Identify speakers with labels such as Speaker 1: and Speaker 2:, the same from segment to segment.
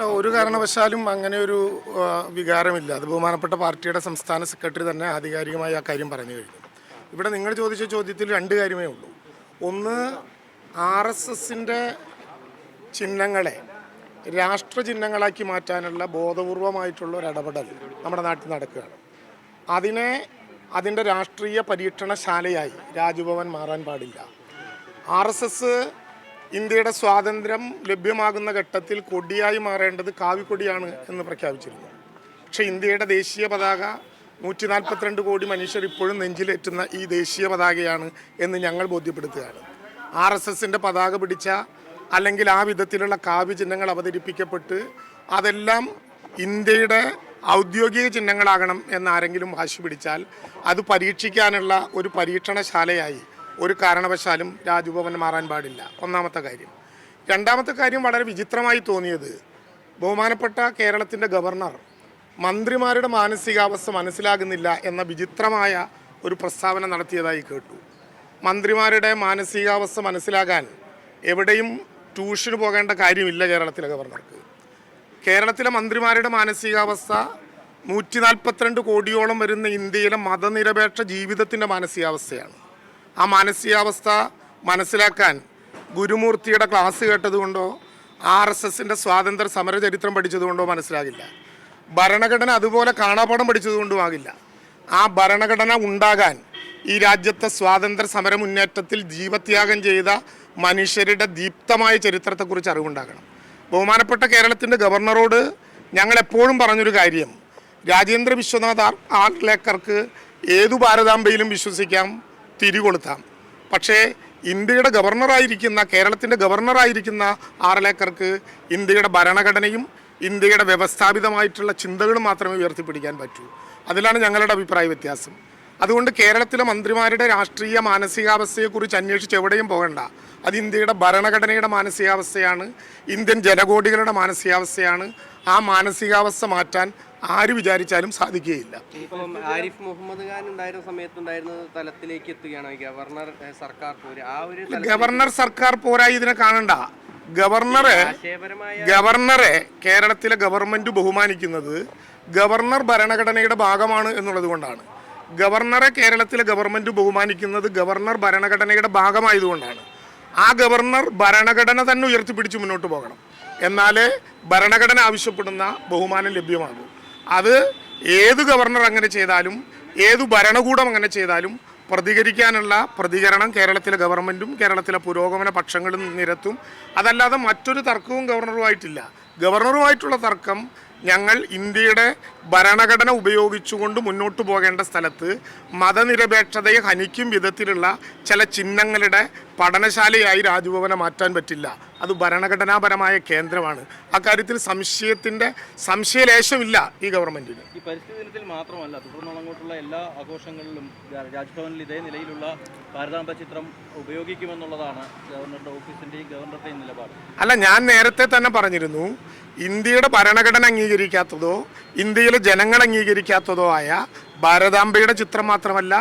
Speaker 1: അല്ല ഒരു കാരണവശാലും അങ്ങനെ ഒരു വികാരമില്ല. അത് ബഹുമാനപ്പെട്ട പാർട്ടിയുടെ സംസ്ഥാന സെക്രട്ടറി തന്നെ ആധികാരികമായി ആ കാര്യം പറഞ്ഞു കഴിഞ്ഞു. ഇവിടെ നിങ്ങൾ ചോദിച്ച ചോദ്യത്തിൽ രണ്ട് കാര്യമേ ഉള്ളൂ. ഒന്ന് ആർ എസ് എസിന്റെ ചിഹ്നങ്ങളെ രാഷ്ട്ര ചിഹ്നങ്ങളാക്കി മാറ്റാനുള്ള ബോധപൂർവമായിട്ടുള്ള ഒരു ഇടപെടൽ നമ്മുടെ നാട്ടിൽ നടക്കുകയാണ്. അതിനെ അതിന്റെ രാഷ്ട്രീയ പരീക്ഷണശാലയായി രാജ്ഭവൻ മാറാൻ പാടില്ല. ആർ എസ് എസ് ഇന്ത്യയുടെ സ്വാതന്ത്ര്യം ലഭ്യമാകുന്ന ഘട്ടത്തിൽ കൊടിയായി മാറേണ്ടത് കാവിക്കൊടിയാണ് എന്ന് പ്രഖ്യാപിച്ചിരുന്നു. പക്ഷേ ഇന്ത്യയുടെ ദേശീയ പതാക നൂറ്റി നാൽപ്പത്തിരണ്ട് കോടി മനുഷ്യർ ഇപ്പോഴും നെഞ്ചിലേറ്റുന്ന ഈ ദേശീയ പതാകയാണ് എന്ന് ഞങ്ങൾ ബോധ്യപ്പെടുത്തുകയാണ്. ആർ എസ് എസിന്റെ പതാക പിടിച്ച അല്ലെങ്കിൽ ആ വിധത്തിലുള്ള കാവ്യ ചിഹ്നങ്ങൾ അവതരിപ്പിക്കപ്പെട്ട് അതെല്ലാം ഇന്ത്യയുടെ ഔദ്യോഗിക ചിഹ്നങ്ങളാകണം എന്നാരെങ്കിലും വാശി പിടിച്ചാൽ അത് പരീക്ഷിക്കാനുള്ള ഒരു പരീക്ഷണശാലയായി ഒരു കാരണവശാലും രാജ്ഭവൻ മാറാൻ പാടില്ല. ഒന്നാമത്തെ കാര്യം. രണ്ടാമത്തെ കാര്യം വളരെ വിചിത്രമായി തോന്നിയത് ബഹുമാനപ്പെട്ട കേരളത്തിന്റെ ഗവർണർ മന്ത്രിമാരുടെ മാനസികാവസ്ഥ മനസ്സിലാകുന്നില്ല എന്ന വിചിത്രമായ ഒരു പ്രസ്താവന നടത്തിയതായി കേട്ടു. മന്ത്രിമാരുടെ മാനസികാവസ്ഥ മനസ്സിലാകാൻ എവിടെയും ട്യൂഷന് പോകേണ്ട കാര്യമില്ല കേരളത്തിലെ ഗവർണർക്ക്. കേരളത്തിലെ മന്ത്രിമാരുടെ മാനസികാവസ്ഥ നൂറ്റി നാൽപ്പത്തിരണ്ട് കോടിയോളം വരുന്ന ഇന്ത്യയിലെ മതനിരപേക്ഷ ജീവിതത്തിന്റെ മാനസികാവസ്ഥയാണ്. ആ മാനസികാവസ്ഥ മനസ്സിലാക്കാൻ ഗുരുമൂർത്തിയുടെ ക്ലാസ് കേട്ടതുകൊണ്ടോ ആർ എസ് എസിന്റെ സ്വാതന്ത്ര്യ സമര ചരിത്രം പഠിച്ചതുകൊണ്ടോ മനസ്സിലാകില്ല. ഭരണഘടന അതുപോലെ കാണാപാഠം പഠിച്ചതുകൊണ്ടും ആകില്ല. ആ ഭരണഘടന ഉണ്ടാകാൻ ഈ രാജ്യത്തെ സ്വാതന്ത്ര്യ സമര മുന്നേറ്റത്തിൽ ജീവത്യാഗം ചെയ്ത മനുഷ്യരുടെ ദീപ്തമായ ചരിത്രത്തെക്കുറിച്ച് അറിവുണ്ടാകണം. ബഹുമാനപ്പെട്ട കേരളത്തിന്റെ ഗവർണറോട് ഞങ്ങൾ എപ്പോഴും പറഞ്ഞൊരു കാര്യം രാജേന്ദ്ര വിശ്വനാഥ് ആർ ലേക്കർക്ക് ഏതു ഭാരതാംബയിലും വിശ്വസിക്കാം? തിരികൊളുത്താം പക്ഷേ ഇന്ത്യയുടെ ഗവർണറായിരിക്കുന്ന കേരളത്തിന്റെ ഗവർണറായിരിക്കുന്ന ആറലേക്കർക്ക് ഇന്ത്യയുടെ ഭരണഘടനയും ഇന്ത്യയുടെ വ്യവസ്ഥാപിതമായിട്ടുള്ള ചിന്തകളും മാത്രമേ ഉയർത്തിപ്പിടിക്കാൻ പറ്റൂ. അതിലാണ് ഞങ്ങളുടെ അഭിപ്രായ വ്യത്യാസം. അതുകൊണ്ട് കേരളത്തിലെ മന്ത്രിമാരുടെ രാഷ്ട്രീയ മാനസികാവസ്ഥയെക്കുറിച്ച് അന്വേഷിച്ച് എവിടെയും പോകണ്ട. അത് ഇന്ത്യയുടെ ഭരണഘടനയുടെ മാനസികാവസ്ഥയാണ് ഇന്ത്യൻ ജനകോടികളുടെ മാനസികാവസ്ഥയാണ്. ആ മാനസികാവസ്ഥ മാറ്റാൻ ആര് വിചാരിച്ചാലും സാധിക്കുകയില്ല.
Speaker 2: ഇപ്പം ആരിഫ് മുഹമ്മദ് ഖാൻ ഉണ്ടായിരുന്ന തലത്തിലേക്ക് എത്തുകയാണ് ഗവർണർ സർക്കാർ പോര്. ആ ഒരു
Speaker 1: ഗവർണർ സർക്കാർ പോരായി ഇതിനെ കാണണ്ട. ഗവർണറെ ഗവർണറെ കേരളത്തിലെ ഗവൺമെന്റ് ബഹുമാനിക്കുന്നത് ഗവർണർ ഭരണഘടനയുടെ ഭാഗമാണ് എന്നുള്ളത് കൊണ്ടാണ്. ഗവർണറെ കേരളത്തിലെ ഗവൺമെന്റ് ബഹുമാനിക്കുന്നത് ഗവർണർ ഭരണഘടനയുടെ ഭാഗമായതുകൊണ്ടാണ് ആ ഗവർണർ ഭരണഘടന തന്നെ ഉയർത്തിപ്പിടിച്ച് മുന്നോട്ട് പോകണം. എന്നാലേ ഭരണഘടന ആവശ്യപ്പെടുന്ന ബഹുമാനം ലഭ്യമാകൂ. അത് ഏത് ഗവർണർ അങ്ങനെ ചെയ്താലും ഏത് ഭരണകൂടം അങ്ങനെ ചെയ്താലും പ്രതികരിക്കാനുള്ള പ്രതികരണം കേരളത്തിലെ ഗവൺമെന്റും കേരളത്തിലെ പുരോഗമന പക്ഷങ്ങളും നിരത്തും. അതല്ലാതെ മറ്റൊരു തർക്കവും ഗവർണറുമായിട്ടില്ല. ഗവർണറുമായിട്ടുള്ള തർക്കം ഞങ്ങൾ ഇന്ത്യയുടെ ഭരണഘടന ഉപയോഗിച്ചുകൊണ്ട് മുന്നോട്ട് പോകേണ്ട സ്ഥലത്ത് മതനിരപേക്ഷതയെ ഹനിക്കും വിധത്തിലുള്ള ചില ചിഹ്നങ്ങളുടെ പഠനശാലയായി രാജ്ഭവനെ മാറ്റാൻ പറ്റില്ല. അത് ഭരണഘടനാപരമായ കേന്ദ്രമാണ്. അക്കാര്യത്തിൽ സംശയത്തിന്റെ സംശയലേശമില്ല ഈ ഗവൺമെന്റിന്
Speaker 3: ഈ പരിസ്ഥിതി ദിനത്തിൽ മാത്രമല്ല തുടർന്നുള്ള എല്ലാ ആഘോഷങ്ങളിലും രാജ്ഭവനിൽ ഇതേ നിലയിലുള്ള ഭാരതാംബ ചിത്രം ഉപയോഗിക്കുമെന്നുള്ളതാണ് ഗവർണറുടെ ഓഫീസിന്റെയും ഗവർണറുടെയും നിലപാട്.
Speaker 1: അല്ല ഞാൻ നേരത്തെ തന്നെ പറഞ്ഞിരുന്നു ഇന്ത്യയുടെ ഭരണഘടന അംഗീകരിക്കാത്തതോ ഇന്ത്യയിലെ ജനങ്ങൾ അംഗീകരിക്കാത്തതോ ആയ ഭാരതാംബയുടെ ചിത്രം മാത്രമല്ല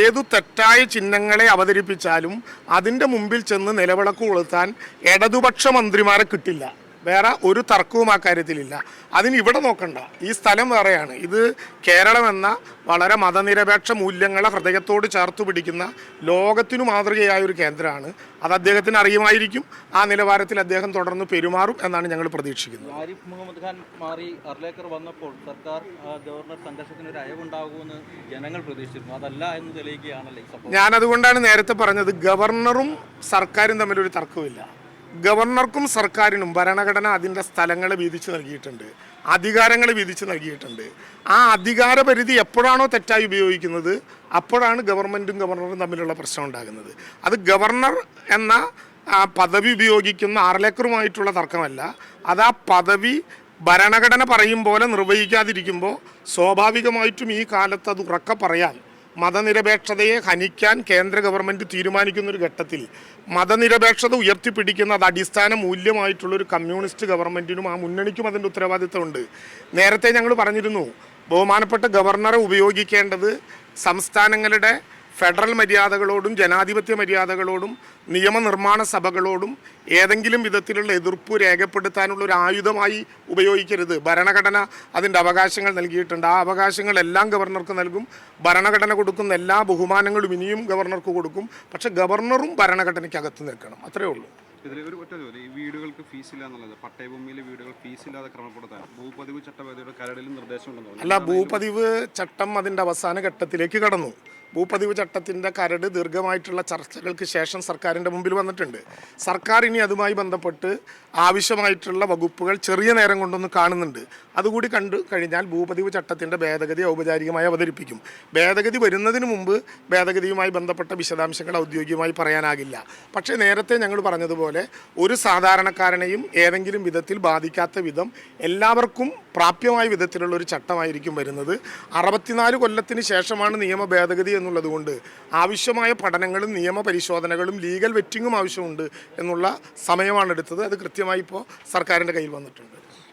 Speaker 1: ഏതു തെറ്റായ ചിഹ്നങ്ങളെ അവതരിപ്പിച്ചാലും അതിന്റെ മുമ്പിൽ ചെന്ന് നിലവിളക്ക് കൊളുത്താൻ ഇടതുപക്ഷ മന്ത്രിമാരെ കിട്ടില്ല. വേറെ ഒരു തർക്കവും ആ കാര്യത്തിലില്ല. അതിന് ഇവിടെ നോക്കണ്ട. ഈ സ്ഥലം വേറെയാണ്. ഇത് കേരളം എന്ന വളരെ മതനിരപേക്ഷ മൂല്യങ്ങളെ ഹൃദയത്തോട് ചേർത്ത് പിടിക്കുന്ന ലോകത്തിനു മാതൃകയായ ഒരു കേന്ദ്രമാണ്. അത് അദ്ദേഹത്തിന് അറിയുമായിരിക്കും. ആ നിലവാരത്തിൽ അദ്ദേഹം തുടർന്ന് പെരുമാറും എന്നാണ് ഞങ്ങൾ പ്രതീക്ഷിക്കുന്നത്.
Speaker 3: ആരിഫ് മുഹമ്മദ് ഖാൻ മാറി അർലേക്കർ വന്നപ്പോൾ സർക്കാർ ഗവർണർ സംഘർഷത്തിന് ഒരു അയവുണ്ടാകുമെന്ന് ജനങ്ങൾ പ്രതീക്ഷിച്ചിരുന്നു. അതല്ല എന്ന് തെളിയിക്കുകയാണല്ലേ
Speaker 1: ഞാനതുകൊണ്ടാണ് നേരത്തെ പറഞ്ഞത് ഗവർണറും സർക്കാരും തമ്മിലൊരു തർക്കമില്ല ഗവർണർക്കും സർക്കാരിനും ഭരണഘടന അതിന്റെ സ്ഥലങ്ങൾ വീതിച്ചു നൽകിയിട്ടുണ്ട്. അധികാരങ്ങൾ വീതിച്ചു നൽകിയിട്ടുണ്ട്. ആ അധികാര പരിധി എപ്പോഴാണോ തെറ്റായി ഉപയോഗിക്കുന്നത് അപ്പോഴാണ് ഗവൺമെന്റും ഗവർണറും തമ്മിലുള്ള പ്രശ്നം ഉണ്ടാകുന്നത്. അത് ഗവർണർ എന്ന പദവി ഉപയോഗിക്കുന്ന ആർലേക്കറുമായിട്ടുള്ള തർക്കമല്ല. അത് ആ പദവി ഭരണഘടന പറയും പോലെ നിർവഹിക്കാതിരിക്കുമ്പോൾ സ്വാഭാവികമായിട്ടും ഈ കാലത്ത് അത് ഉറക്ക പറയാൻ മതനിരപേക്ഷതയെ ഹനിക്കാൻ കേന്ദ്ര ഗവൺമെന്റ് തീരുമാനിക്കുന്ന ഒരു ഘട്ടത്തിൽ മതനിരപേക്ഷത ഉയർത്തിപ്പിടിക്കുന്ന അത് അടിസ്ഥാന മൂല്യമായിട്ടുള്ള ഒരു കമ്മ്യൂണിസ്റ്റ് ഗവൺമെന്റിനും ആ മുന്നണിക്കും അതിന്റെ ഉത്തരവാദിത്തമുണ്ട്. നേരത്തെ ഞങ്ങൾ പറഞ്ഞിരുന്നു ബഹുമാനപ്പെട്ട ഗവർണറെ ഉപയോഗിക്കേണ്ടത് സംസ്ഥാനങ്ങളുടെ ഫെഡറൽ മര്യാദകളോടും ജനാധിപത്യ മര്യാദകളോടും നിയമനിർമ്മാണ സഭകളോടും ഏതെങ്കിലും വിധത്തിലുള്ള എതിർപ്പ് രേഖപ്പെടുത്താനുള്ള ഒരു ആയുധമായി ഉപയോഗിക്കരുത്. ഭരണഘടന അതിന്റെ അവകാശങ്ങൾ നൽകിയിട്ടുണ്ട്. ആ അവകാശങ്ങൾ എല്ലാം ഗവർണർക്ക് നൽകും. ഭരണഘടന കൊടുക്കുന്ന എല്ലാ ബഹുമാനങ്ങളും ഇനിയും ഗവർണർക്ക് കൊടുക്കും. പക്ഷേ ഗവർണറും ഭരണഘടനയ്ക്കകത്ത് നിൽക്കണം. അത്രയേ ഉള്ളൂ.
Speaker 4: ഇതിലൊരു ഒറ്റ ജോലി ഈ വീടുകൾക്ക് ഫീസില്ല എന്നുള്ളത് പട്ടയഭൂമിയിലെ വീടുകൾ ഫീസില്ലാതെ ക്രമപ്പെടുത്താൻ ഭൂപതിവ് കരടിലും നിർദ്ദേശമുണ്ടെന്ന്
Speaker 1: അല്ല ഭൂപതിവ് ചട്ടം അതിന്റെ അവസാന ഘട്ടത്തിലേക്ക് കടന്നു. ഭൂപതിവ് ചട്ടത്തിന്റെ കരട് ദീർഘമായിട്ടുള്ള ചർച്ചകൾക്ക് ശേഷം സർക്കാരിന്റെ മുമ്പിൽ വന്നിട്ടുണ്ട്. സർക്കാർ ഇനി അതുമായി ബന്ധപ്പെട്ട് ആവശ്യമായിട്ടുള്ള വകുപ്പുകൾ ചെറിയ നേരം കൊണ്ടൊന്ന് കാണുന്നുണ്ട്. അതുകൂടി കണ്ടു കഴിഞ്ഞാൽ ഭൂപതിവ് ചട്ടത്തിന്റെ ഭേദഗതി ഔപചാരികമായി അവതരിപ്പിക്കും. ഭേദഗതി വരുന്നതിന് മുമ്പ് ഭേദഗതിയുമായി ബന്ധപ്പെട്ട വിശദാംശങ്ങൾ ഔദ്യോഗികമായി പറയാനാകില്ല. പക്ഷേ നേരത്തെ ഞങ്ങൾ പറഞ്ഞതുപോലെ ഒരു സാധാരണക്കാരനെയും ഏതെങ്കിലും വിധത്തിൽ ബാധിക്കാത്ത വിധം എല്ലാവർക്കും പ്രാപ്യമായ വിധത്തിലുള്ള ഒരു ചട്ടമായിരിക്കും വരുന്നത്. അറുപത്തിനാല് കൊല്ലത്തിന് ശേഷമാണ് നിയമ ഭേദഗതി എന്നുള്ളതുകൊണ്ട് ആവശ്യമായ പഠനങ്ങളും നിയമ പരിശോധനകളും ലീഗൽ വെറ്റിങ്ങും ആവശ്യമുണ്ട് എന്നുള്ള സമയമാണ് എടുത്തത്. അത് കൃത്യമായി ഇപ്പോൾ സർക്കാരിന്റെ കയ്യിൽ വന്നിട്ടുണ്ട്.